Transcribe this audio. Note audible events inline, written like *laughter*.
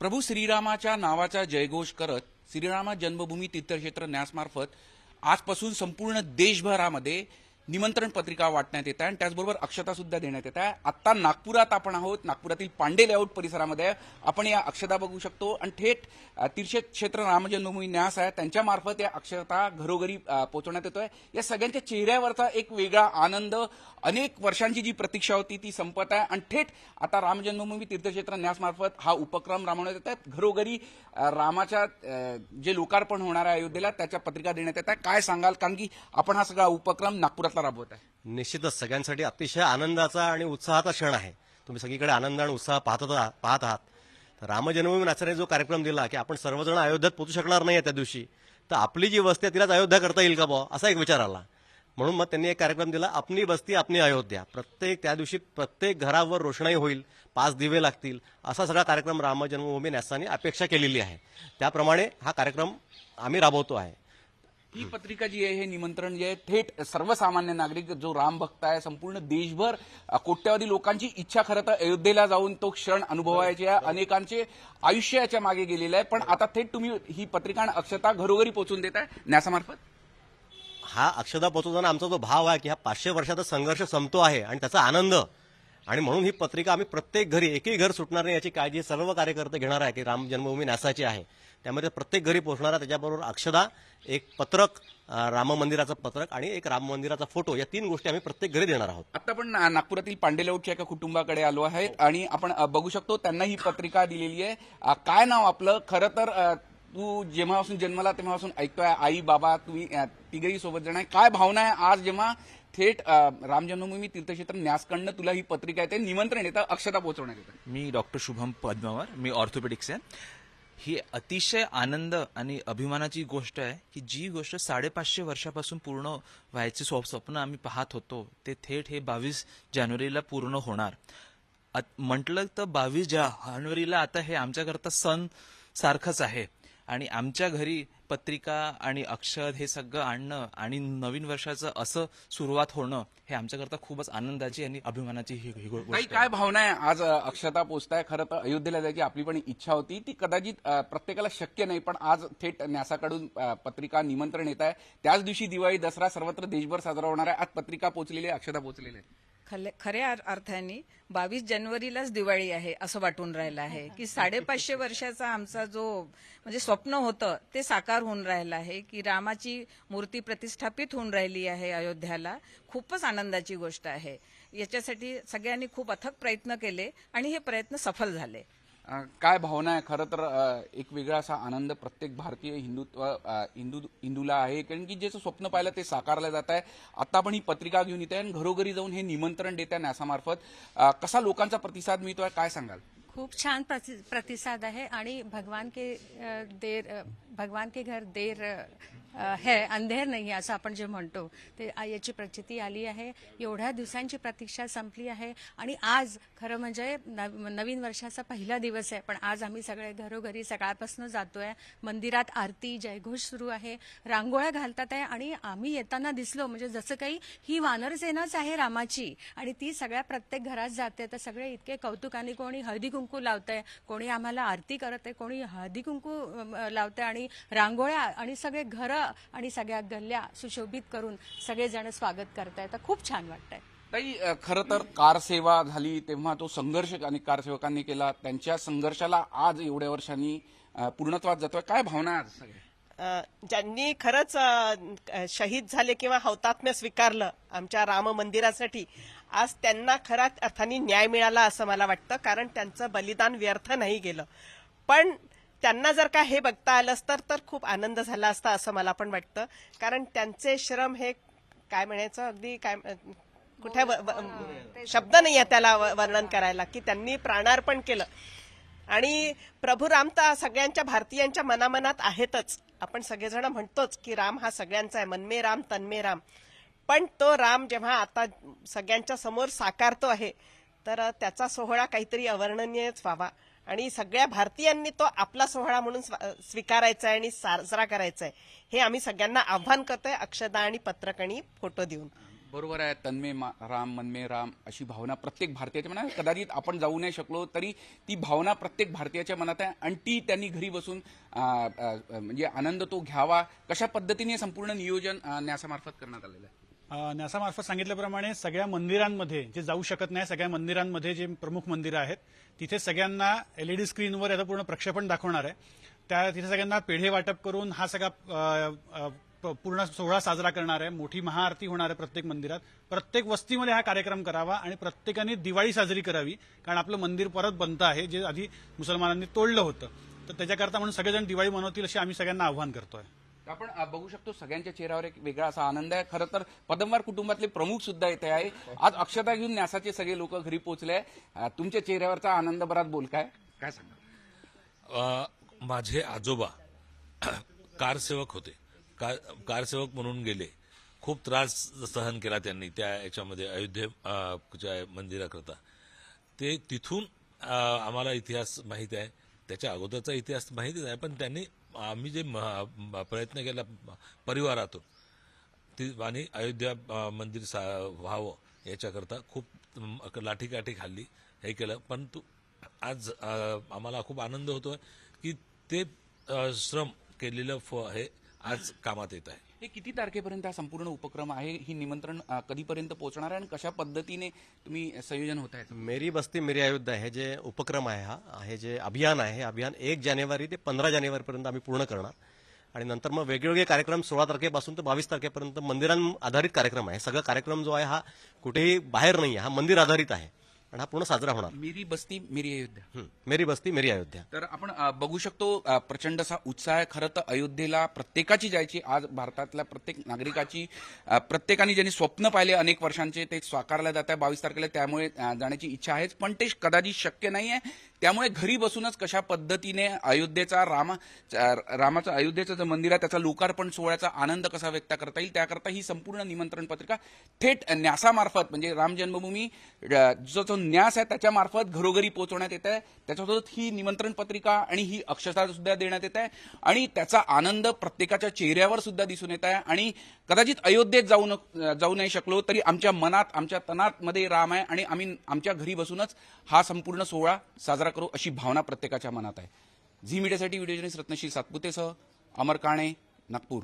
प्रभू श्रीरामाच्या नावाचा जयघोष करत श्रीरामा जन्मभूमी तीर्थक्षेत्र न्यासमार्फत आजपासून संपूर्ण देशभरामध्ये निमंत्रण पत्रिका वाटण्यात येत आहे आणि त्याचबरोबर अक्षता सुद्धा देण्यात येत आहे. आत्ता नागपुरात आपण आहोत. नागपुरातील पांडे लेआउट परिसरामध्ये आपण या अक्षता बघू शकतो. आणि थेट अ, तीर्थक्षेत्र रामजन्मभूमी न्यास आहे. त्यांच्यामार्फत या अक्षता घरोघरी पोहोचवण्यात येतोय. या सगळ्यांच्या चेहऱ्यावरचा एक वेगळा आनंद अनेक वर्षांची जी प्रतीक्षा होती ती संपत आहे. आणि थेट आता रामजन्मभूमी तीर्थक्षेत्र न्यासमार्फत हा उपक्रम राबवण्यात येत आहे. घरोघरी रामाच्या जे लोकार्पण होणार आहे अयोध्येला त्याच्या पत्रिका देण्यात येत आहे. काय सांगाल? कारण की आपण हा सगळा उपक्रम नागपुरात प्रयत्न राबवत आहे. निश्चितच सगळ्यांसाठी अतिशय आनंदाचा आणि उत्साहाचा क्षण आहे. तुम्ही सगळीकडे आनंद आणि उत्साह पाहत पाहत आहात. तर रामजन्मभूमी नाचाने जो कार्यक्रम दिला की आपण सर्वजण अयोध्येत पोहोचू शकणार नाही त्या दिवशी तर आपली जी वस्ती आहे तिलाच अयोध्या करता येईल का बुवा? असा एक विचार आला. म्हणून मग त्यांनी एक कार्यक्रम दिला आपली वस्ती आपली अयोध्या. प्रत्येक त्या दिवशी प्रत्येक घरावर रोषणाई होईल पाच दिवे लागतील असा सगळा कार्यक्रम रामजन्मभूमी न्यासाने अपेक्षा केलेली आहे. त्याप्रमाणे हा कार्यक्रम आम्ही राबवतो आहे. ही पत्रिका जी आहे हे निमंत्रण जे आहे थेट सर्वसामान्य नागरिक जो राम भक्त आहे संपूर्ण देशभर कोट्यावधी लोकांची इच्छा खरं तर अयोध्येला जाऊन तो क्षण अनुभवायचे आहे. अनेकांचे आयुष्य याच्या मागे गेलेलं आहे. पण आता थेट तुम्ही ही पत्रिका आणि अक्षता घरोघरी पोहोचून देत आहे न्यासामार्फत? हा अक्षता पोहोचवताना आमचा जो भाव आहे की हा पाचशे वर्षाचा संघर्ष संपतो आहे आणि त्याचा आनंद. आणि म्हणून ही पत्रिका आम्ही प्रत्येक घरी एकही घर सुटणार नाही याची काळजी सर्व कार्यकर्ते घेणार आहे की राम जन्मभूमी न्यासाची आहे. त्यामध्ये प्रत्येक घरी पोहोचणार आहे त्याच्याबरोबर अक्षदा एक पत्रक राम मंदिराचं पत्रक आणि एक राम मंदिराचा फोटो या तीन गोष्टी आम्ही प्रत्येक घरी देणार आहोत. आता आपण ना- नागपुरातील पांडेलौटच्या एका कुटुंबाकडे आलो आहेत आणि आपण बघू शकतो त्यांना ही पत्रिका दिलेली आहे. काय नाव आपलं? खरं तर तू जेव्हापासून जन्मला तेव्हापासून ऐकतोय आई बाबा तुम्ही तिघही सोबत जण आहे. काय भावना आहे आज जेव्हा थेट राम जन्मभूमी तीर्थक्षेत्र न्यासकडनं तुला ही पत्रिका येते निमंत्रण येतं अक्षता पोहोचवण्यात येतं? मी डॉक्टर शुभम पद्मावर मी ऑर्थोपेडिक्स आहे. ही अतिशय आनंद आणि अभिमानाची गोष्ट आहे की जी गोष्ट साडेपाचशे वर्षापासून पूर्ण व्हायचे स्व- स्वप्न आम्ही पाहत होतो ते थेट हे बावीस जानेवारीला पूर्ण होणार. म्हटलं तर बावीस जानेवारीला आता हे आमच्याकरता सण सारखंच आहे. आणि आमच्या घरी पत्रिका आणि अक्षर हे सगळं आणणं आणि नवीन वर्षाचं असं सुरुवात होणं हे आमच्याकरता खूपच आनंदाची आणि अभिमानाची ही गोष्ट. काय भावना आहे? आज अक्षता पोचताय. खरं तर अयोध्येला जायची आपली पण इच्छा होती. ती कदाचित प्रत्येकाला शक्य नाही पण आज थेट न्यासाकडून पत्रिका निमंत्रण येत आहे. त्याच दिवशी दिवाळी दसरा सर्वत्र देशभर साजरा होणार आहे. आज पत्रिका पोचलेली आहे अक्षता पोचलेली आहे. खले- खऱ्या अर्थाने बावीस जानेवारीलाच दिवाळी आहे असं वाटून राहिलं आहे. की साडेपाचशे वर्षाचा आमचा जो म्हणजे स्वप्न होतं ते साकार होऊन राहिलं आहे की रामाची मूर्ती प्रतिष्ठापित होऊन राहिली आहे अयोध्याला. खूपच आनंदाची गोष्ट आहे. याच्यासाठी सगळ्यांनी खूप अथक प्रयत्न केले आणि हे प्रयत्न सफल झाले. काय भावना आहे? खरं तर एक वेगळा असा आनंद प्रत्येक भारतीय हिंदुत्व हिंदू हिंदूला आहे. कारण की ज्याचं स्वप्न पाहिलं ते साकारलं जात आहे. आता पण ही पत्रिका घेऊन येते आणि घरोघरी जाऊन हे निमंत्रण देत आहे न्यासामार्फत कसा लोकांचा प्रतिसाद मिळतो आहे काय सांगाल? खूप छान प्रति- प्रतिसाद आहे आणि भगवान के देर भगवान के घर देर है अंधेर नाही असं आपण जे म्हणतो. ते याची प्रचिती आली आहे. एवढ्या दिवसांची प्रतीक्षा संपली आहे आणि आज खरं म्हणजे नवीन वर्षाचा पहिला दिवस आहे. पण आज आम्ही सगळे घरोघरी सकाळपासून जातोय. मंदिरात आरती जयघोष सुरू आहे. रांगोळ्या घालतात आहे आणि आम्ही येताना दिसलो. म्हणजे जसं काही ही वानरसेनाच आहे रामाची आणि ती सगळ्या प्रत्येक घरात जाते. तर सगळे इतके कौतुकाने कोणी हळदी कुंकू कुंकू लावतंय कोणी आम्हाला आरती करत आहे कोणी हळदी कुंकू लावतंय आणि रांगोळ्या आणि सगळे घरं आणि सगळ्या गल्ल्या सुशोभित करून सगळेजण स्वागत करतायत. तर खूप छान वाटतंय. ताई खरं तर कार सेवा झाली तेव्हा तो संघर्ष अनेक कारसेवकांनी केला. त्यांच्या संघर्षाला आज एवढ्या वर्षांनी पूर्णत्वात जातोय. काय भावना आज सगळ्या? ज्यांनी खरंच शहीद झाले किंवा हौतात्म्य स्वीकारलं आमच्या राम मंदिरासाठी आज त्यांना खऱ्या अर्थाने न्याय मिळाला असं मला वाटतं कारण त्यांचं बलिदान व्यर्थ नाही गेलं. पण त्यांना जर का हे बघता आलं असतं तर खूप आनंद झाला असता असं मला पण वाटतं. कारण त्यांचे श्रम हे काय म्हणायचं अगदी काय कुठे शब्द नाही आहे त्याला वर्णन करायला की त्यांनी प्राणार्पण केलं. आणि प्रभू राम तर सगळ्यांच्या भारतीयांच्या मनामनात आहेतच. आपण सगळेजण म्हणतोच की राम हा सगळ्यांचा आहे. मनमे राम तन्मे राम. पण तो राम जेव्हा आता सगळ्यांच्या समोर साकारतो आहे तर त्याचा सोहळा काहीतरी अवर्णनीयच व्हावा. आणि सगळ्या भारतीयांनी तो आपला सोहळा म्हणून स्वीकारायचा आहे आणि साजरा करायचा आहे. हे आम्ही सगळ्यांना आव्हान करतोय. अक्षदा आणि पत्रकणी फोटो देऊन. बरोबर आहे तन्मे मा- राम मनमे राम अशी भावना प्रत्येक भारतीयाच्या मनात कदाचित आपण जाऊ नाही शकलो तरी ती भावना प्रत्येक भारतीयाच्या मनात आहे आणि ती त्यांनी घरी बसून म्हणजे आनंद तो घ्यावा कशा पद्धतीने संपूर्ण नियोजन न्यासामार्फत करण्यात आलेलं आहे? न्यासामार्फत सांगितल्याप्रमाणे सगळ्या मंदिरांमध्ये जे जाऊ शकत नाही सगळ्या मंदिरांमध्ये जे प्रमुख मंदिरं आहेत तिथे सगळ्यांना एलईडी स्क्रीनवर याचं पूर्ण प्रक्षेपण दाखवणार आहे. त्या तिथे सगळ्यांना पेढे वाटप करून हा सगळा पूर्ण सोहळा साजरा करणार आहे. मोठी महाआरती होणार आहे प्रत्येक मंदिरात. प्रत्येक वस्तीमध्ये हा कार्यक्रम करावा आणि प्रत्येकाने दिवाळी साजरी करावी कारण आपलं मंदिर परत बनतं आहे जे आधी मुसलमानांनी तोडलं होतं. तर त्याच्याकरता म्हणून सगळेजण दिवाळी मनवतील असे आम्ही सगळ्यांना आव्हान करतोय. आपण बघू शकतो सगळ्यांच्या चेहऱ्यावर एक वेगळा असा आनंद आहे. खरं तर पदमवार कुटुंबातले प्रमुख सुद्धा इथे आहे. आज अक्षता घेऊन न्यासाचे सगळे लोक घरी पोहोचले तुमच्या चेहऱ्यावरचा आनंद बरात बोल काय काय सांगा अ, माझे आजोबा *clears throat* कारसेवक होते. कार कारसेवक म्हणून गेले. खूप त्रास सहन केला त्यांनी त्या याच्यामध्ये अयोध्येच्या मंदिराकरता. ते तिथून आम्हाला इतिहास माहीत आहे. त्याच्या अगोदरचा इतिहास माहितीच आहे पण त्यांनी आम्ही जे म- प्रयत्न केला परिवारातून ती आणि अयोध्या मंदिर सा व्हावं याच्याकरता खूप लाठी लाठीकाठी खाल्ली हे केलं. परंतु आज आम्हाला खूप आनंद होतोय की ते श्रम केलेलं फ हे आज कामात येत आहे. हे किती तारखेपर्यंत हा संपूर्ण उपक्रम आहे? ही निमंत्रण अ, कधीपर्यंत पोहोचणार आहे? आणि कशा पद्धतीने तुम्ही संयोजन होत आहे? मेरी बस्ती मेरी अयोध्या हे जे उपक्रम आहे हा हे जे अभियान आहे हे अभियान एक जानेवारी ते पंधरा जानेवारीपर्यंत आम्ही पूर्ण करणार. आणि नंतर मग वेगवेगळे कार्यक्रम सोळा तारखेपासून तर बावीस तारखेपर्यंत मंदिरां आधारित कार्यक्रम आहे. सगळा कार्यक्रम जो आहे हा कुठेही बाहेर नाही आहे. हा मंदिर आधारित आहे. आणि हा पूर्ण साजरा होणार. मेरी बस्ती मेरी अयोध्या. मेरी बस्ती मेरी अयोध्या. तर आपण अ, बघू शकतो अ, प्रचंड असा उत्साह आहे. खरं तर अयोध्येला प्रत्येकाची जायची. आज भारतातल्या प्रत्येक नागरिकाची अ, प्रत्येकाने ज्यांनी स्वप्न पाहिले अनेक वर्षांचे ते साकारलं जात आहे बावीस तारखेला. त्यामुळे अ, जाण्याची इच्छा आहेच. पण ते कदाचित शक्य नाही आहे. त्यामुळे घरी बसूनच कशा पद्धतीने अयोध्येचा राम रामाचं अयोध्येचं जे मंदिर आहे त्याचा लोकार्पण सोहळ्याचा आनंद कसा व्यक्त करता येईल त्याकरता ही संपूर्ण निमंत्रण पत्रिका थेट न्यासामार्फत म्हणजे राम जन्मभूमी अ, जो जो न्यास आहे त्याच्यामार्फत घरोघरी पोहोचवण्यात येत आहे. त्याच्यासोबत ही निमंत्रण पत्रिका आणि ही अक्षता सुद्धा देण्यात येत आहे. आणि त्याचा आनंद प्रत्येकाच्या चेहऱ्यावर सुद्धा दिसून येत आहे. आणि कदाचित अयोध्येत जाऊ न जाऊ नाही शकलो तरी आमच्या मनात आमच्या तनात मध्ये राम आहे आणि आम्ही आमच्या घरी बसूनच हा संपूर्ण सोहळा साजरा करू अशी भावना प्रत्येकाच्या मनात आहे. झी मीडियासाठी व्हिडिओ जर्नलिस्ट रत्नशील सातपुतेसह अमर काणे नागपूर.